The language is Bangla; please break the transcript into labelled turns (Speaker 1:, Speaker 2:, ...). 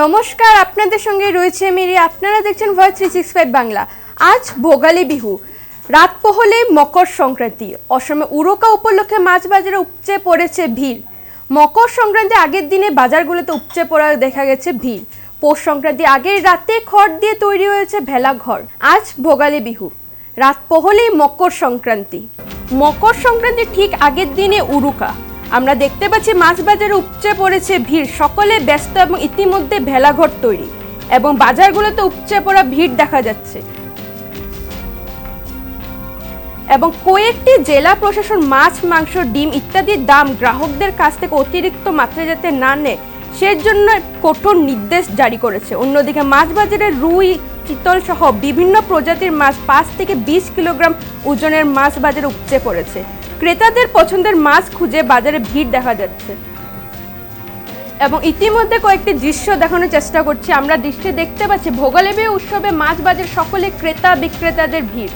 Speaker 1: নমস্কার, আপনাদের সঙ্গে রয়েছে মেরি আপনারা দেখছেন voice three six five Bangla. আজ ভোগালী বিহু। রাত পোহলে মকর সংক্রান্তি। অসমে উরোকা উপলক্ষে মাছ বাজারে উপচে পড়েছে ভিড়। মকর সংক্রান্তি আগের দিনে বাজারগুলোতে উপচে পড়া দেখা গেছে ভিড়। পৌষ সংক্রান্তি আগের রাতে খড় দিয়ে তৈরি হয়েছে ভেলা ঘর। আজ ভোগালী বিহু। রাত পোহলেই মকর সংক্রান্তি। মকর সংক্রান্তি ঠিক আগের দিনে উরুকা আমরা দেখতে পাচ্ছি মাছ বাজারে উপচে পড়েছে ভিড়। সকলে ব্যস্ত এবং ইতিমধ্যে ভেলাঘর তৈরি এবং বাজারগুলোতে উপচে পড়া ভিড় দেখা যাচ্ছে। এবং কয়েকটি জেলা প্রশাসন মাছ, মাংস, ডিম ইত্যাদির দাম গ্রাহকদের কাছ থেকে অতিরিক্ত মাত্রায় যাতে না নেয় সের জন্য কঠোর নির্দেশ জারি করেছে। অন্যদিকে মাছ বাজারে রুই, চিতল সহ বিভিন্ন প্রজাতির মাছ পাঁচ থেকে বিশ কিলোগ্রাম ওজনের মাছ বাজারে উপচে পড়েছে। ক্রেতাদের পছন্দের মাছ খুঁজে বাজারে ভিড় দেখা যাচ্ছে। এবং ইতিমধ্যে কয়েকটি দৃশ্য দেখানোর চেষ্টা করছি। আমরা দৃশ্যে দেখতে পাচ্ছি, ভোগালেবে উৎসবে মাছ বাজার সকলে ক্রেতা বিক্রেতাদের ভিড়।